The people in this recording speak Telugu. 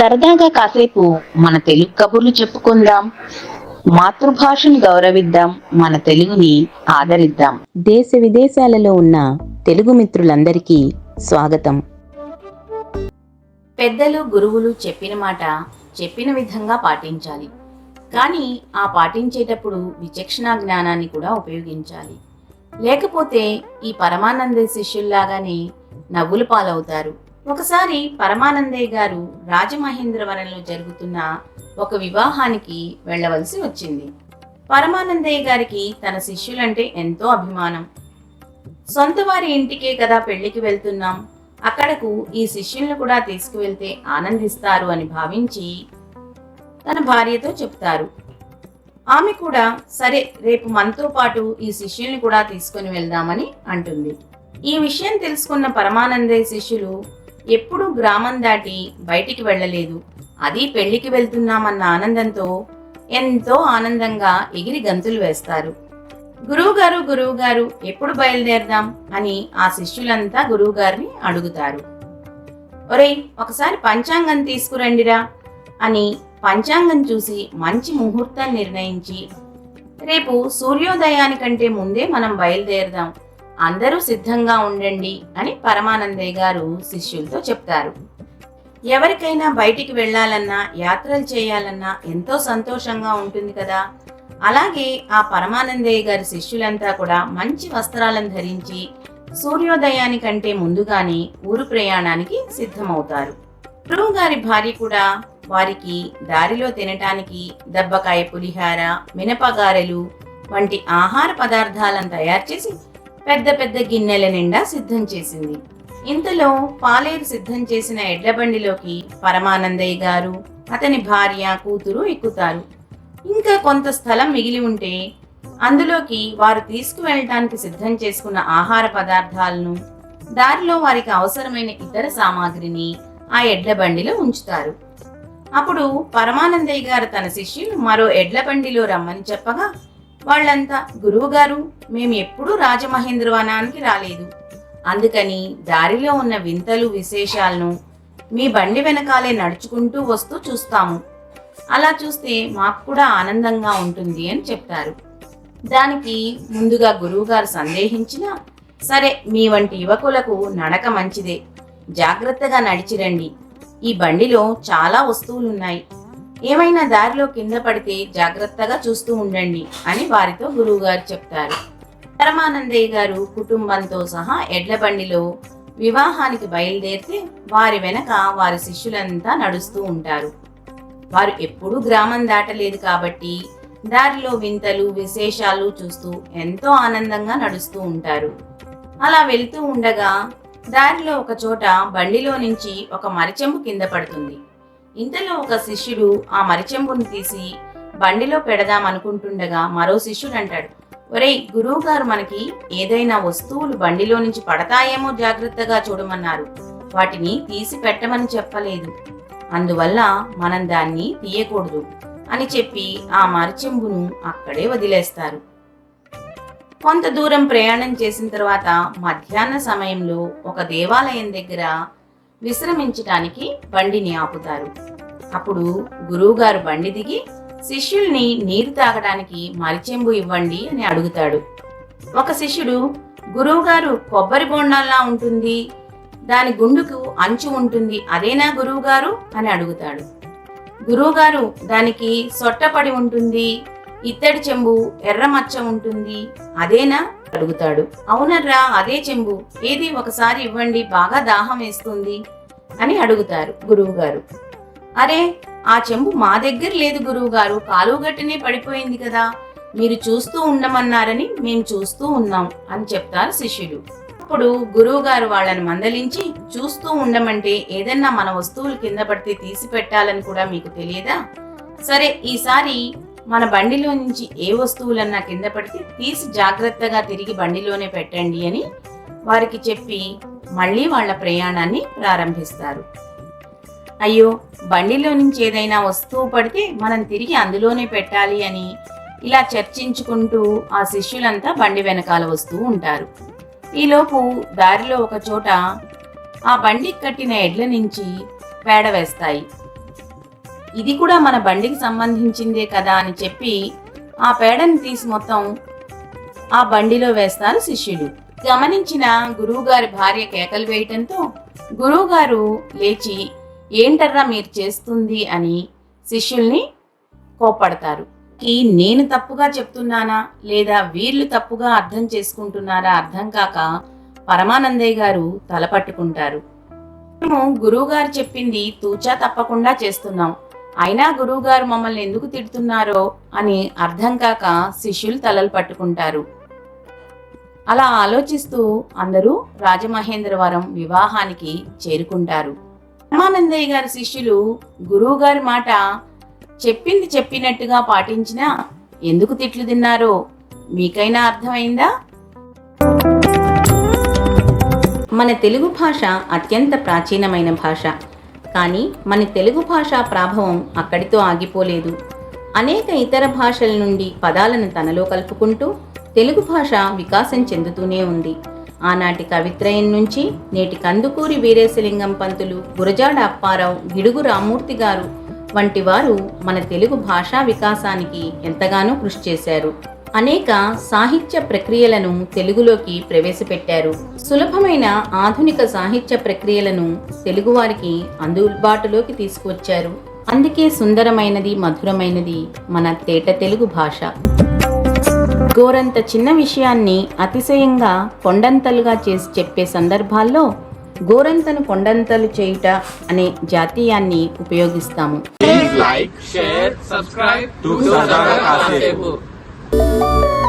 సరదాగా కాసేపు మన తెలుగు కబుర్లు చెప్పుకుందాం. మాతృభాషను గౌరవిద్దాం. మన తెలుగుని ఆదరిద్దాం. దేశ విదేశాలలో ఉన్న తెలుగు మిత్రులందరికీ స్వాగతం. పెద్దలు గురువులు చెప్పిన మాట చెప్పిన విధంగా పాటించాలి. కానీ ఆ పాటించేటప్పుడు విచక్షణ జ్ఞానాన్ని కూడా ఉపయోగించాలి. లేకపోతే ఈ పరమానంద శిష్యుల్లాగానే నవ్వుల పాలవుతారు. ఒకసారి పరమానందయ్య గారు రాజమహేంద్రవరంలో జరుగుతున్న ఒక వివాహానికి వెళ్ళవలసి వచ్చింది. పరమానందయ్య గారికి తన శిష్యులంటే ఎంతో అభిమానం. సొంత వారి ఇంటికే కదా పెళ్ళికి వెళ్తున్నాం. అక్కడకు ఈ శిష్యులను కూడా తీసుకువెళ్తే ఆనందిస్తారు అని భావించి తన భార్యతో చెప్తారు. ఆమె కూడా సరే రేపు మనతో పాటు ఈ శిష్యుల్ని కూడా తీసుకుని వెళ్దామని అంటుంది. ఈ విషయం తెలుసుకున్న పరమానందయ్య శిష్యులు ఎప్పుడూ గ్రామం దాటి బయటికి వెళ్ళలేదు. అది పెళ్ళికి వెళ్తున్నామన్న ఆనందంతో ఎంతో ఆనందంగా ఎగిరి గంతులు వేస్తారు. గురువుగారు గురువుగారు ఎప్పుడు బయలుదేరదాం అని ఆ శిష్యులంతా గురువుగారిని అడుగుతారు. ఒరేయ్ ఒకసారి పంచాంగం తీసుకురండిరా అని పంచాంగం చూసి మంచి ముహూర్తం నిర్ణయించి రేపు సూర్యోదయానికంటే ముందే మనం బయలుదేరదాం. అందరూ సిద్ధంగా ఉండండి అని పరమానందయ్య గారు శిష్యులతో చెప్తారు. ఎవరికైనా బయటికి వెళ్ళాలన్నా యాత్రలు చేయాలన్నా ఎంతో సంతోషంగా ఉంటుంది కదా. అలాగే ఆ పరమానందయ్య గారి శిష్యులంతా కూడా మంచి వస్త్రాలను ధరించి సూర్యోదయానికంటే ముందుగానే ఊరు ప్రయాణానికి సిద్ధమవుతారు. గురువు గారి భార్య కూడా వారికి దారిలో తినటానికి దబ్బకాయ పులిహార మినపగారెలు వంటి ఆహార పదార్థాలను తయారు చేసి పెద్ద పెద్ద గిన్నెల నిండా సిద్ధం చేసింది. ఇంతలో పాలేరు సిద్ధం చేసిన ఎడ్లబండిలోకి పరమానందయ్య గారు అతని భార్య కూతురు ఎక్కుతారు. ఇంకా కొంత స్థలం మిగిలి ఉంటే అందులోకి వారు తీసుకువెళ్ళటానికి సిద్ధం చేసుకున్న ఆహార పదార్థాలను దారిలో వారికి అవసరమైన ఇతర సామాగ్రిని ఆ ఎడ్ల బండిలో ఉంచుతారు. అప్పుడు పరమానందయ్య గారు తన శిష్యులు మరో ఎడ్ల బండిలో రమ్మని చెప్పగా వాళ్ళంతా గురువుగారు మేము ఎప్పుడూ రాజమహేంద్రవనానికి రాలేదు. అందుకని దారిలో ఉన్న వింతలు విశేషాలను మీ బండి వెనకాలే నడుచుకుంటూ వస్తూ చూస్తాము. అలా చూస్తే మాకు కూడా ఆనందంగా ఉంటుంది అని చెప్తారు. దానికి ముందుగా గురువుగారు సందేహించినా సరే మీ వంటి యువకులకు నడక మంచిదే. జాగ్రత్తగా నడిచిరండి. ఈ బండిలో చాలా వస్తువులున్నాయి. ఏమైనా దారిలో కింద పడితే జాగ్రత్తగా చూస్తూ ఉండండి అని వారితో గురువుగారు చెప్తారు. పరమానందయ్య గారు కుటుంబంతో సహా ఎడ్ల బండిలో వివాహానికి బయలుదేరితే వారి వెనక వారి శిష్యులంతా నడుస్తూ ఉంటారు. వారు ఎప్పుడూ గ్రామం దాటలేదు కాబట్టి దారిలో వింతలు విశేషాలు చూస్తూ ఎంతో ఆనందంగా నడుస్తూ ఉంటారు. అలా వెళ్తూ ఉండగా దారిలో ఒక చోట బండిలో నుంచి ఒక మరిచెంబు కింద పడుతుంది. ఇంతలో ఒక శిష్యుడు ఆ మరిచెంబుని తీసి బండిలో పెడదామనుకుంటుండగా మరో శిష్యుడు అంటాడు ఒరేయ్ గురువు గారు మనకి ఏదైనా వస్తువులు బండిలో నుంచి పడతాయేమో జాగ్రత్తగా చూడమన్నారు. వాటిని తీసి పెట్టమని చెప్పలేదు. అందువల్ల మనం దాన్ని తీయకూడదు అని చెప్పి ఆ మరిచెంబును అక్కడే వదిలేస్తారు. కొంత దూరం ప్రయాణం చేసిన తర్వాత మధ్యాహ్న సమయంలో ఒక దేవాలయం దగ్గర విశ్రమించటానికి బండిని ఆపుతారు. అప్పుడు గురువుగారు బండి దిగి శిష్యుల్ని నీరు తాగడానికి మరిచెంబు ఇవ్వండి అని అడుగుతాడు. ఒక శిష్యుడు గురువుగారు కొబ్బరి బోండాల్లా ఉంటుంది. దాని గుండుకు అంచు ఉంటుంది. అదేనా గురువుగారు? అని అడుగుతాడు. గురువుగారు దానికి సొట్టపడి ఉంటుంది. ఇత్తడి చెంబు ఎర్ర మచ్చ ఉంటుంది. అదేనా? అడుగుతాడు. అవునర్రా అదే చెంబు. ఏది ఒకసారి ఇవ్వండి బాగా దాహం వేస్తుంది అని అడుగుతారు గురువుగారు. అరే ఆ చెంబు మా దగ్గర లేదు గురువుగారు. కాలువగట్టునే పడిపోయింది కదా. మీరు చూస్తూ ఉండమన్నారని మేము చూస్తూ ఉన్నాం అని చెప్తారు శిష్యుడు అప్పుడు గురువుగారు వాళ్ళని మందలించి చూస్తూ ఉండమంటే ఏదన్నా మన వస్తువులు కింద పడితే తీసి పెట్టాలని కూడా మీకు తెలియదా? సరే ఈసారి మన బండిలో నుంచి ఏ వస్తువులన్నా కింద పడితే తీసి జాగ్రత్తగా తిరిగి బండిలోనే పెట్టండి అని వారికి చెప్పి మళ్ళీ వాళ్ళ ప్రయాణాన్ని ప్రారంభిస్తారు. అయ్యో బండిలో నుంచి ఏదైనా వస్తువు పడితే మనం తిరిగి అందులోనే పెట్టాలి అని ఇలా చర్చించుకుంటూ ఆ శిష్యులంతా బండి వెనకాల వస్తూ ఉంటారు. ఈలోపు దారిలో ఒక చోట ఆ బండికి కట్టిన ఎడ్ల నుంచి పేడ వేస్తాయి. ఇది కూడా మన బండికి సంబంధించిందే కదా అని చెప్పి ఆ పేడని తీసి మొత్తం ఆ బండిలో వేస్తారు శిష్యులు. గమనించిన గురువుగారి భార్య కేకలు వేయటంతో గురువుగారు లేచి ఏంటర్రా మీరు చేస్తుంది? అని శిష్యుల్ని కోపడతారు ఈ నేను తప్పుగా చెప్తున్నానా? లేదా వీళ్ళు తప్పుగా అర్థం చేసుకుంటున్నారా? అర్థం కాక పరమానందయ్య గారు తలపట్టుకుంటారు మేము గురువుగారు చెప్పింది తూచా తప్పకుండా చేస్తున్నాం. అయినా గురువుగారు మమ్మల్ని ఎందుకు తిడుతున్నారో అని అర్థం కాక శిష్యులు తలలు పట్టుకుంటారు. అలా ఆలోచిస్తూ అందరూ రాజమహేంద్రవరం వివాహానికి చేరుకుంటారు. రామానందయ్య గారి శిష్యులు గురువుగారి మాట చెప్పింది చెప్పినట్టుగా పాటించినా ఎందుకు తిట్లు తిన్నారో మీకైనా అర్థమైందా? మన తెలుగు భాష అత్యంత ప్రాచీనమైన భాష. కానీ మన తెలుగు భాష ప్రాభవం అక్కడితో ఆగిపోలేదు. అనేక ఇతర భాషల నుండి పదాలను తనలో కలుపుకుంటూ తెలుగు భాష వికాసం చెందుతూనే ఉంది. ఆనాటి కవిత్రయం నుంచి నేటి కందుకూరి వీరేశలింగం పంతులు గురజాడ అప్పారావు గిడుగు రామ్మూర్తి గారు వంటి వారు మన తెలుగు భాషా వికాసానికి ఎంతగానో కృషి చేశారు. అనేక సాహిత్య ప్రక్రియలను తెలుగులోకి ప్రవేశపెట్టారు. సులభమైన ఆధునిక సాహిత్య ప్రక్రియలను తెలుగువారికి అందుబాటులోకి తీసుకువచ్చారు. అందుకే సుందరమైనది మధురమైనది మన తేట తెలుగు భాష. గోరంత చిన్న విషయాన్ని అతిశయంగా కొండంతలుగా చేసి చెప్పే సందర్భాల్లో గోరంతను కొండంతలు చేయుట అనే జాతీయాన్ని ఉపయోగిస్తాము. Música